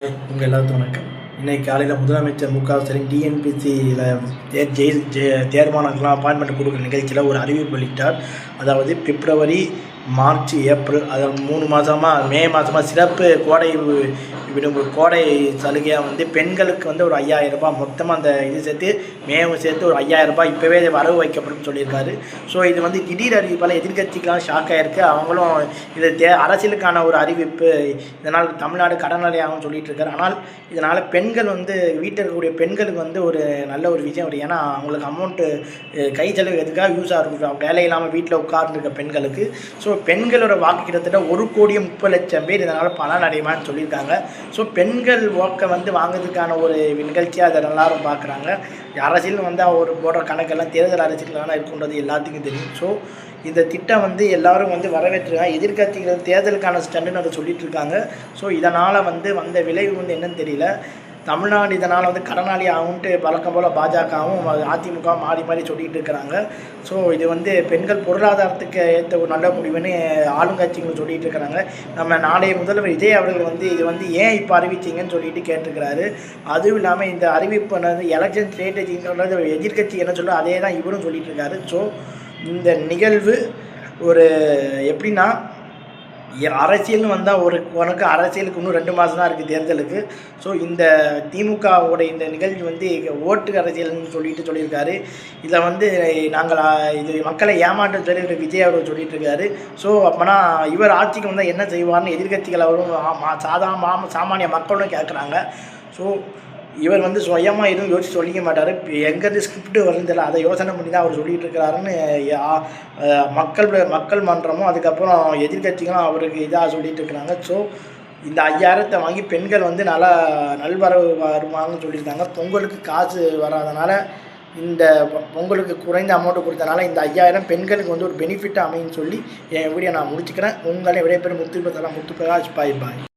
உங்கள் எல்லாத்துக்கும் வணக்கம். இன்னைக்கு காலையில் முதலமைச்சர் மு க ஸ்டாலின் டிஎன்பிசியில் ஜெய் ஜெ தேர்மானங்கள்லாம் அப்பாயின்மெண்ட் கொடுக்குற நிகழ்ச்சியில் ஒரு அறிவிப்பு வெளியிட்டார். அதாவது பிப்ரவரி மார்ச் ஏப்ரல் அதாவது மூணு மாதமாக மே மாதமாக சிறப்பு கோடை விடும் கோடை சலுகையாக வந்து பெண்களுக்கு வந்து ஒரு ஐயாயிரம் ரூபாய் மொத்தமாக அந்த இது சேர்த்து மேவும் சேர்த்து ஒரு ஐயாயிரம் ரூபாய் இப்போவே வரவு வைக்கப்படும் சொல்லியிருக்காரு. ஸோ இது வந்து திடீர் அறிவிப்பால் எதிர்கட்சிக்கெலாம் ஷாக் ஆகிருக்கு அவங்களும் இது தே அரசியலுக்கான ஒரு அறிவிப்பு இதனால் தமிழ்நாடு கடனாளி சொல்லிட்டு இருக்காரு ஆனால் இதனால் பெண்கள் வந்து வீட்டில் இருக்கக்கூடிய பெண்களுக்கு வந்து ஒரு நல்ல ஒரு விஷயம் வரும் ஏன்னா அவங்களுக்கு அமௌண்ட்டு கை செலவு எதுக்காக யூஸ் இருக்கும்? வேலை இல்லாமல் வீட்டில் உட்கார்ந்துருக்க பெண்களுக்கு. ஸோ பெண்களோட வாக்கு கிட்டத்தட்ட ஒரு கோடியே முப்பது லட்சம் பேர் இதனால் பலன் அடையுமான்னு சொல்லியிருக்காங்க. ஸோ பெண்கள் ஓக்கை வந்து வாங்குறதுக்கான ஒரு நிகழ்ச்சியாக அதை எல்லாரும் பார்க்குறாங்க. அரசியல் வந்து அவர் போடுற கணக்கெல்லாம் தேர்தல் அரசியலான இருக்குன்றது எல்லாத்துக்கும் தெரியும். ஸோ இந்த திட்டம் வந்து எல்லாரும் வந்து வரவேற்றுருக்காங்க. எதிர்கட்சிகள் தேர்தலுக்கான ஸ்டண்டுன்னு அதை சொல்லிட்டு இருக்காங்க. ஸோ இதனால் வந்து வந்த விளைவு வந்து என்னன்னு தெரியல. தமிழ்நாடு இதனால் வந்து கடனாளி ஆகும்ட்டு வழக்கம் போல் பாஜகவும் அதிமுக மாறி மாறி சொல்லிகிட்டு இருக்கிறாங்க. ஸோ இது வந்து பெண்கள் பொருளாதாரத்துக்கு ஏற்ற ஒரு நல்ல முடிவுன்னு ஆளுங்கட்சிகள் சொல்லிகிட்டு இருக்கிறாங்க. நம்ம நாளைய முதல்வர் விஜய் அவர்கள் வந்து இது வந்து ஏன் இப்போ அறிவிச்சீங்கன்னு சொல்லிட்டு கேட்டிருக்கிறாரு. அதுவும் இல்லாமல் இந்த அறிவிப்பு வந்து எலெக்ஷன் ஸ்ட்ராட்டஜிங்கிறது எதிர்க்கட்சி என்ன சொல்ல அதே தான் இவரும் சொல்லிகிட்டு இருக்காரு. ஸோ இந்த நிகழ்வு ஒரு எப்படின்னா அரசியல்னு வந்தால் ஒரு உனக்கு அரசியலுக்கு இன்னும் ரெண்டு மாதம் தான் இருக்குது தேர்தலுக்கு. ஸோ இந்த திமுகவோட இந்த நிகழ்ச்சி வந்து ஓட்டு அரசியல்னு சொல்லிட்டு சொல்லியிருக்காரு. இதில் வந்து நாங்கள் இது மக்களை ஏமாற்றம் சொல்லி விஜய் அவர் சொல்லிட்டு இருக்காரு ஸோ அப்போனா இவர் ஆட்சிக்கு வந்தால் என்ன செய்வார்னு எதிர்க்கட்சிகள் அவரும் சாதாரண சாமானிய மக்களும் கேட்குறாங்க ஸோ இவர் வந்து சுயமாக எதுவும் யோசிச்சு சொல்லிக்க மாட்டார். எங்கேருந்து ஸ்கிரிப்ட் தெரியல. அதை யோசனை பண்ணி தான் அவர் சொல்லிட்டு இருக்கிறாருன்னு மக்கள் மக்கள் மன்றமும் அதுக்கப்புறம் எதிர்க்கட்சிகளும் அவருக்கு இதாக சொல்லிட்டு இருக்கிறாங்க. ஸோ இந்த ஐயாயிரத்தை வாங்கி பெண்கள் வந்து நல்லா நல்வரவு வருவாங்கன்னு சொல்லியிருக்காங்க. பொங்கலுக்கு காசு வராதனால இந்த பொங்கலுக்கு குறைந்த அமௌண்ட்டு கொடுத்தனால இந்த ஐயாயிரம் பெண்களுக்கு வந்து ஒரு பெனிஃபிட் அமைன்னு சொல்லி என் வீடியோ நான் முடிச்சுக்கிறேன். உங்களை விடைபெறும் பெரும் முத்துப்பதெல்லாம் பிரகாஷ் பாய் பாய்